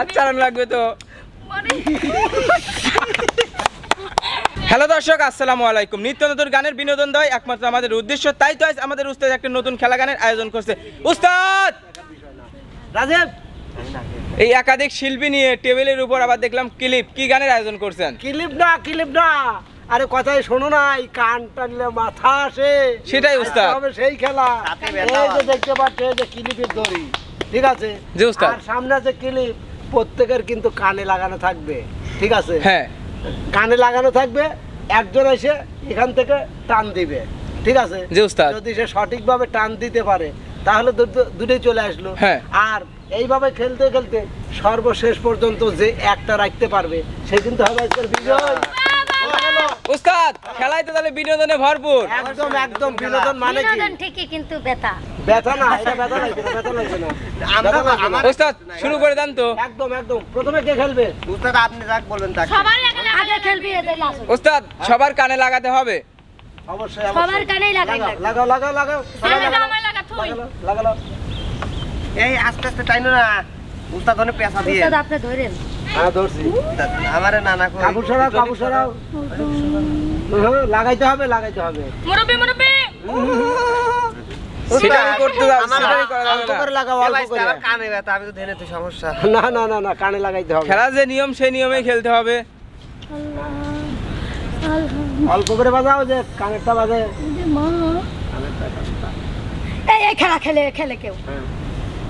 হাত চালানো লাগবে তো। হ্যালো দর্শক আসসালামু আলাইকুম। নিত্য নতুন গানের বিনোদন দেয় একমাত্র আমাদের উদ্দেশ্য। তাই তো আজ আমাদের উস্তাদ একটা নতুন খেলা গানের আয়োজন করছে। উস্তাদ! রাজীব! এই একাধিক শিল্পী নিয়ে টেবিলের উপর আবার দেখলাম ক্লিপ। কি গানের আয়োজন করছেন? ক্লিপ না ক্লিপ না। আরে কথাই শোনো না এই কান টানলে মাথা আসে। সেটাই উস্তাদ। হবে সেই খেলা। এই যে দেখতে পাচ্ছ এই যে ক্লিপের দড়ি। ঠিক আছে? জি, উস্তাদ। আর সামনে আছে ক্লিপ। প্রত্যেকের কিন্তু কানে লাগানো থাকবে ঠিক আছে? হ্যাঁ। কানে লাগানো থাকবে একজন এসে এখান থেকে টান দিবে ঠিক আছে। যদি সে সঠিকভাবে টান দিতে পারে তাহলে দুটোই চলে আসলো। হ্যাঁ। আর এইভাবে খেলতে খেলতে সর্বশেষ পর্যন্ত যে একটা রাখতে পারবে সে কিন্তু হবে বিজয়। উস্তাদ খেলায় তো তাহলে বিনোদনে ভরপুর। একদম একদম বিনোদন মানে কি? বিনোদন ঠিকই কিন্তু বেতা ব্যথা না এটা ব্যথা না ব্যথা লাগবে না। আমরা ব্যথা উস্তাদ শুরু করে দেন তো। একদম একদম। প্রথমে কে খেলবে? উস্তাদ আপনি যাক বলবেন তাকে। সবারই আগে খেলবি এদের উস্তাদ সবার কানে লাগাতে হবে। অবশ্যই সবার কানেই লাগাই লাগাও লাগাও লাগাও লাগাও। লাগাও আমার লাগাও, লাগাও এই আস্তে আস্তে টাইনো না। উস্তাদ অনেক পেশা দিয়ে। উস্তাদ আপনি ধরেন। হ্যাঁ ধরছি আমারে নানা কই? কাপড় সরাও কাপড় সরাও। হ্যাঁ, লাগাইতে হবে লাগাইতে হবে। মুরব্বি মুরব্বি! সেটা আমি করতে যাব আমার- সেটাই করা যাবে অল্প না। করে লাগাও এ অল্প ভাই, করে। আমার কানে ব্যথা আমি তো ধেনে তো সমস্যা। না না না না কানে লাগাইতে হবে। খেলার যে নিয়ম সেই নিয়মে খেলতে হবে। অল্প করে বাজাও যে কানেরটা বাজে। খেলা খেলে খেলে কেউ।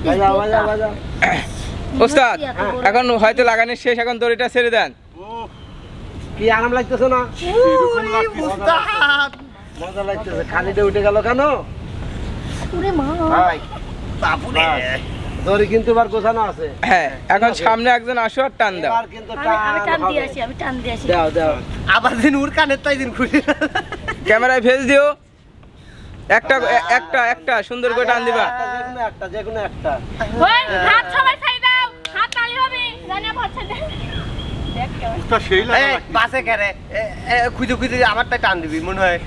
বাজাও বাজাও বাজাও। উস্তাদ এখন হয়তো লাগানোর শেষ এখন দড়িটা ছেড়ে দেন। কি আরাম লাগতেছে না? মজা লাগতেছে খালিটা উঠে গেল কেন? ওরে মা। বাপুরে। দড়ি কিন্তু এবার গোছানো আছে। হ্যাঁ এখন সামনে একজন আসো আর টান দাও। কিন্তু আমি আমি টান দিয়ে আসি আমি টান দিয়ে আসি। দাও দাও। আবার দিন উর কানের তাই দিন খুশি। ক্যামেরায় ফেস দিও। একটা একটা একটা সুন্দর করে টান দিবা। একটা, যে কোনো একটা যে কোনো একটা। ওই হাত সবাই বাসে কেরে? খুঁজে খুঁজে আমারটাই টান দিবি মনে হয়।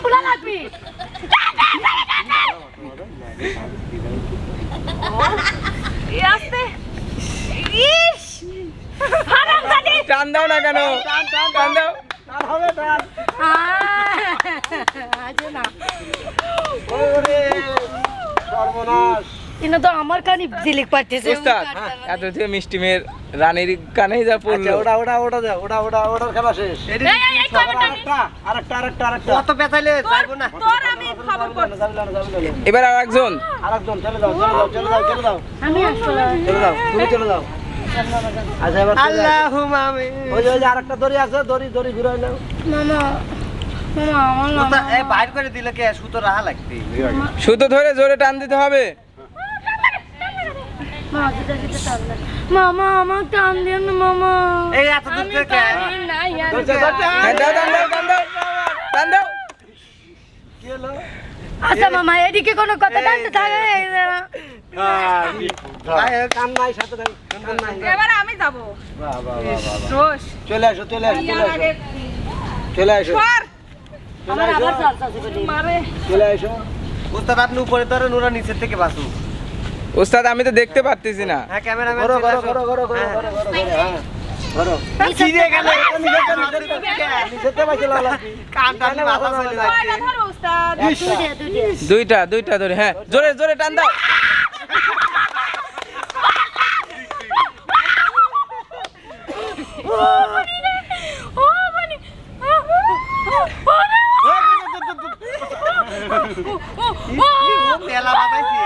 খোলা লাগবে। টান দাও না কেন? টান দাও। টান হবে টান। ইনো তো আমার কানি জিলিক পারতেছে উস্তাদ এত যে মিষ্টি মেয়ের রানীর কানেই যা আচ্ছা পড়ল। ওটা ওটা ওটা দাও ওটা ওটা ওটার খেলা শেষ। এই এই এই আরেকটা আরেকটা আরেকটা কত যাইবো না। তোর আমি খবর কর যাবি না, যাবি না, যাবি না। এবার আর একজন। আরেকজন চলে যাও চলে যাও চলে যাও চলে যাও আমি আসলে চলে যাও তুমি চলে যাও আচ্ছা এবার। আল্লাহুম্মা আমিন। ওই যে ওই যে আরেকটা দড়ি আছে দড়ি দড়ি ঘুরাই নাও। মামা বাইর করে দিলে কে? সুতো রাহা লাগবে। সুতো ধরে জোরে টান দিতে হবে। মামা আমার টান দেন মামা। এই এত দূর থেকে আচ্ছা মামা এদিকে কোনো কথা টানতে থাকে? এবার আমি যাব। চলে আসো চলে আসো চলে আসো। আমার আবার আসো চালতা আছে মারে। চলে আসো উস্তাদ আপনি উপরে ধরেন ওরা নিচের থেকে বাসু উস্তাদ আমি তো দেখতে পারতেছি না। হ্যাঁ ঘরো হ্যাঁ। হ্যাঁ। মাথা চলে যাচ্ছে ধরো একটা দুইটা দুইটা ধরে হ্যাঁ। জোরে জোরে টান দাও ও মানে মেলা বাজাইছে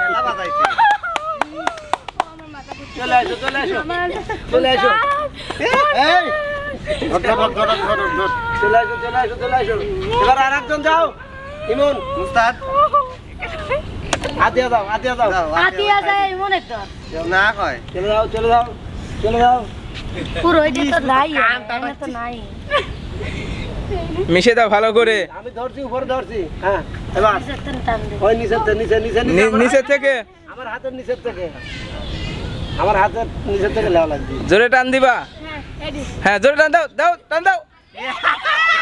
মেলা বাজাইছে চলে আসো চলে আসো চলে আসো এই চলে আসো চলে আসো এবার আর একজন যাও। ইমন দাও হাত দিয়ে দাও যাও, আতিয়া যায় না কয়। চলে যাও চলে যাও চলে যাও। পুরো এটা তো নাই এখানে তো নাই। মিশে দাও ভালো করে। আমি ধরছি উপরে ধরছি। হ্যাঁ এবার। নিচের টান দে। ওই নিচে নিচে নিচে। নি- আমার নিচের থেকে। আমার হাতের নিচের থেকে। আমার হাতের নিচের থেকে লেওয়া লাগবে। জোরে টান দিবা। হ্যাঁ হ্যাঁ জোরে টান দাও দাও টান দাও।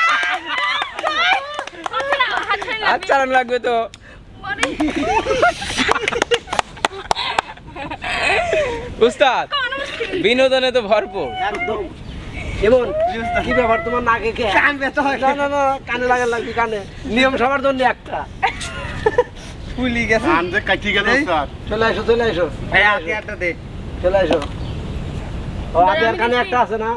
ছেড়ে লাগবে তো মানে উস্তাদ বিনোদনে তো ভরপুর কি কান হয় কানে লাগা লাগবে কানে নিয়ম সবার জন্য একটা কাটি চলে আসো চলে একটা দে চলে আসো ও কানে একটা আছে না?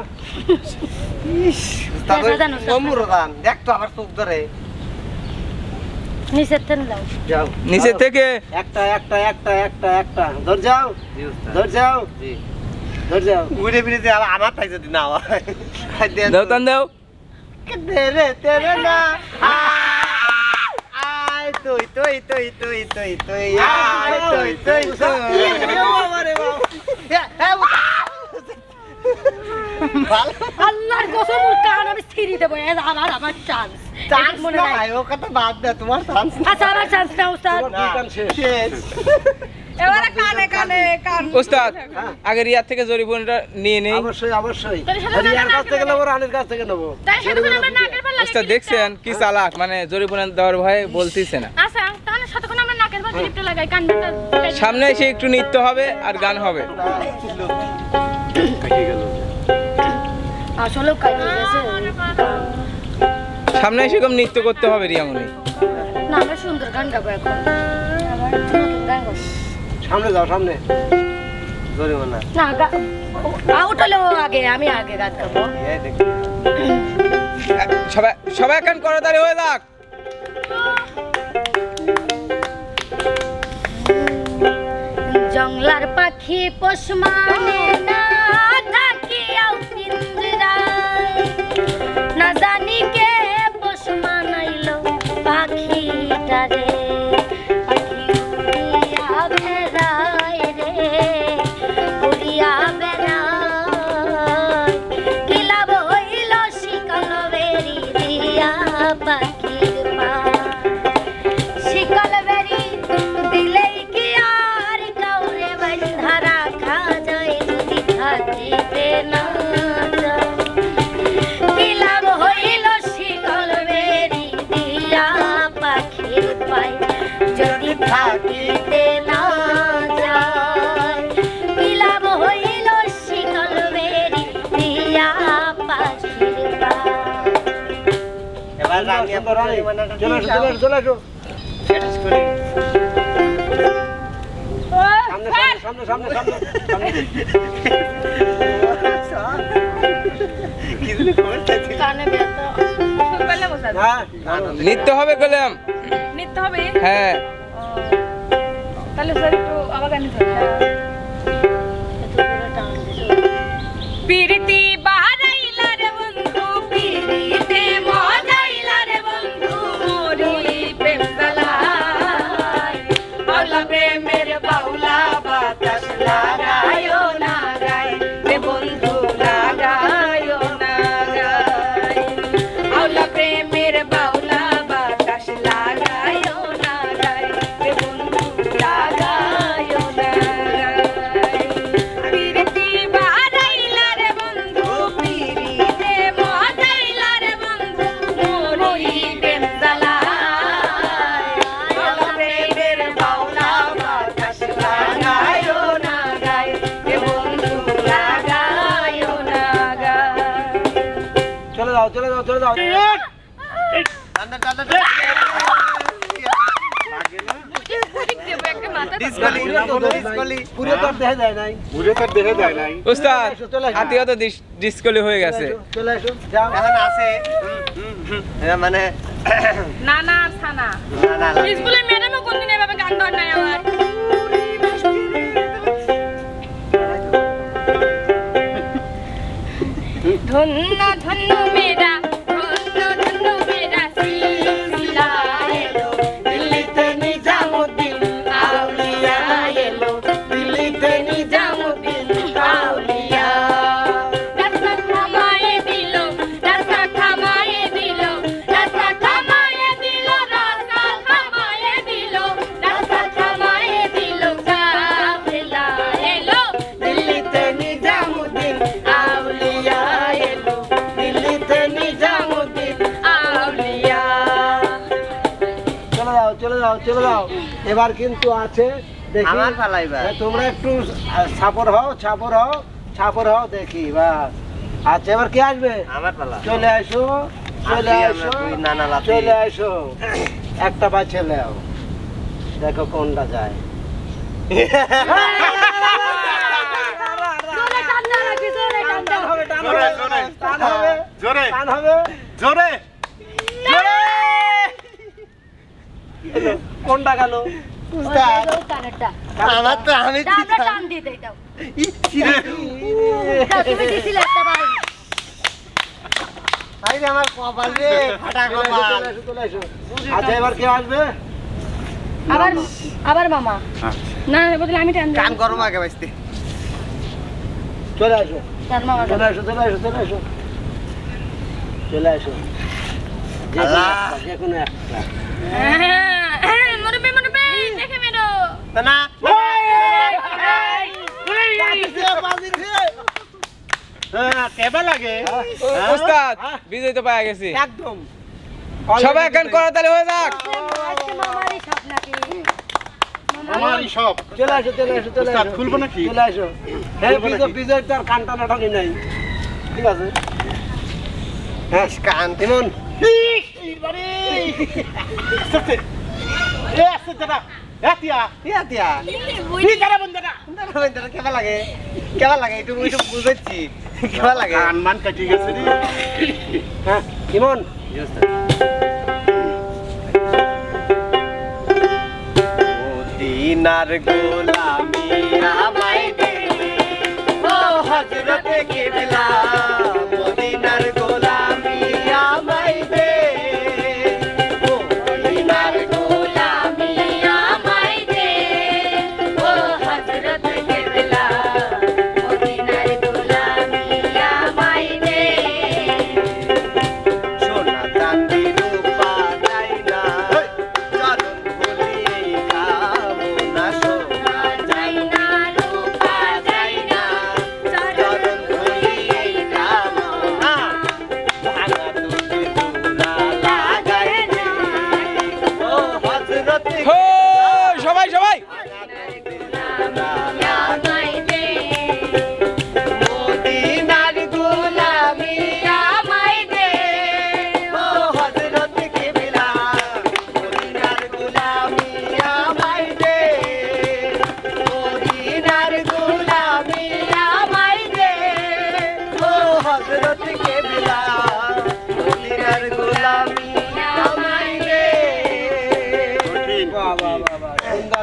তারপরে জানো, জানো। অমুর দান দেখ তো আবার চোখ ধরে। নিচের তেনে দাও যাও। নিচে থেকে? একটা একটা একটা একটা একটা। ধর যাও। ধর যাও। জি। ধর যাও। ঘুরে ফিরে যে আবার আমার তাই যদি না হয়। দাও টান দাও। তেরে তেরে না। আয় তুই তুই তুই তুই তুই তুই আয় তুই তুই তুই। ভালো আল্লাহর কসম ওর কান আমি ছিঁড়ি দেবো। এ আমার আমার চান্স চান্স মনে না ও কথা বাদ দে তোমার চান্স আচ্ছা আমার চান্স না উস্তাদ তোমার দুই কান শেষ। শেষ। এবারে কানে কানে কান। উস্তাদ আগে রিয়ার থেকে জরিপুনটা নিয়ে নেই। অবশ্যই অবশ্যই। না কাছ থেকে নেব রানীর কাছ থেকে নেব। তাই সেটা করে আমরা নাকের পাল্লা উস্তাদ দেখছেন কি চালাক? মানে জরিপুনা দেওয়ার ভয়ে বলতিছে না। আচ্ছা তাহলে সাতক্ষণ আমরা নাকের পাল্লা লিপটা লাগাই কানটা সামনে এসে একটু নৃত্য হবে আর গান হবে। আসলে কাজে গেছে সামনে এসে এরকম নৃত্য করতে হবে রিয়ামণি না আমরা সুন্দর গান গাবো এখন। আবার নতুন গান গাবো সামনে যাও সামনে। জরিমানা। না আউট হলে আগে আমি আগে গান গাবো। দেখ। সবাই সবাই এখন করতালি হয়ে যাক। জংলার পাখি পোষ মানে না। না জানি কে পোষ মানাইলো পাখিটারে পাখি সামনে হ্যাঁ নৃত্য হবে কলাম। নিতে হবে? হ্যাঁ। তাহলে স্যার একটু আবার গান নিতে হবে প্রীতি! হুম, হুম, হুম। এরা মানে না না ছানা। না না না। স্কুলের ম্যাডামও কোনদিন এভাবে গান গান নাই আমার ধন্য ধন্য। যাও চলে যাও এবার কিন্তু আছে দেখি আমার তোমরা একটু ছাপর হও ছাপর হও ছাপর হও দেখি বাস আচ্ছা এবার কে আসবে আমার পালা চলে আসো চলে আসো নানা চলে আসো একটা বাছে নাও দেখো কোনটা যায় জোরে দাও দাও। জোরে, হবে, জোরে। টান হবে, জোরে টান হবে। জোরে এলো, কোনটা গেল। আমার তো আমি টান দিয়ে দেই, দাও। দাও, তুমি দিছিলে একটা বাড়ি। আরে আমার কপাল রে ফাটা চলে আসো, কপাল। চলে আসো, চলে আসো। আচ্ছা এবার কে আসবে? আবার আবার মামা। না বদলে আমি টান বাঁচতে। চলে আসো। চলে আসো চলে আসো চলে আসো। চলে আসো। যে কোনো একটা, যে কোনো একটা হ্যাঁ, মুরব্বি, মুরব্বি, দেখে মেরো। না না হ্যাঁ কেবা লাগে ওস্তাদ বিজয় তো পাওয়া গেছি একদম সবাই এখন হয়ে যাক নাকি? আমারই সব চলে আসো চলে আসো চলে উস্তাদ, আসো খুলবো নাকি? চলে আসো হ্যাঁ বিজয় বিজয় তার কানটা নাটকই নাই ঠিক আছে হ্যাঁ কান এ দাদা এতিয়া দিয়া কি করে বন্ধুরা কেমন লাগে কেমন লাগে একটু একটু বুঝেছি কেমন লাগে কান কাটি গেছে রে। হ্যাঁ ইমন। মদিনার গোলামি আমায় দে ও হযরতে কিবলা।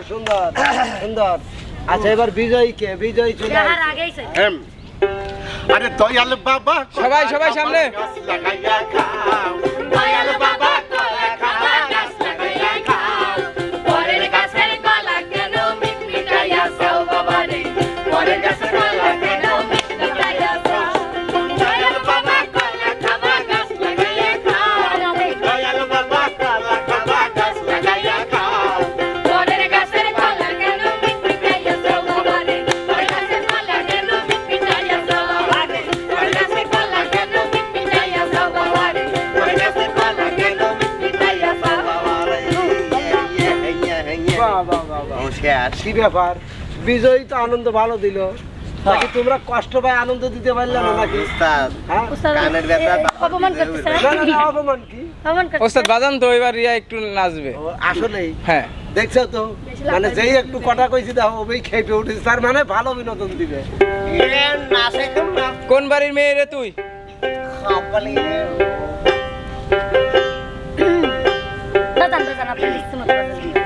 সুন্দর সুন্দর আচ্ছা এবার বিজয় কে বিজয় চলে। এম আরে দয়াল বাবা সবাই, সবাই সামনে। দয়াল বাবা কি ব্যাপার? বিজয়ী তো আনন্দ ভালো দিল। নাকি তোমরা কষ্ট পায় আনন্দ দিতে পারলে না নাকি? হ্যাঁ? অপমান কি? অপমান ওস্তাদ বাজান তো এবার রিয়া একটু নাচবে। আসলেই? হ্যাঁ। দেখছ তো? মানে যেই একটু কটা কইছি দেখো ওই খেপে উঠেছে। তার মানে ভালো বিনোদন দিবে। না কোন বাড়ির মেয়ে রে তুই? মতো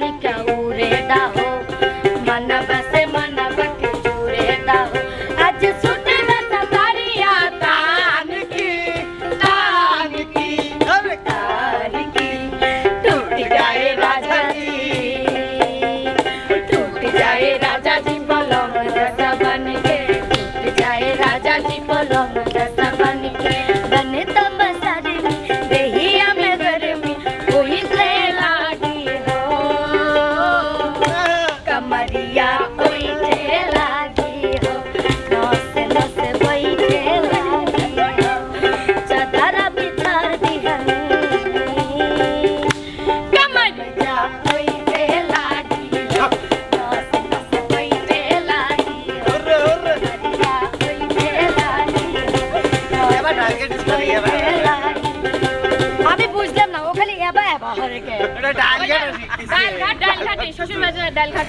মালিকা উড়ে দাও। कमरिया कोई से लागी हो नस नस बैठे लागी हो चदरा बिछार दिहनी कमरिया कोई से लागी हो नस नस बैठे लागी हो कमरिया कोई से लागी हो এবার টার্গেট করি এবার আমি বুঝলাম না ও খালি এবা এবা হরে কে এটা টার্গেট শিখতেছি ডাল ঘাট ডাল ঘাটে শ্বশুর বাজার ডাল ঘাট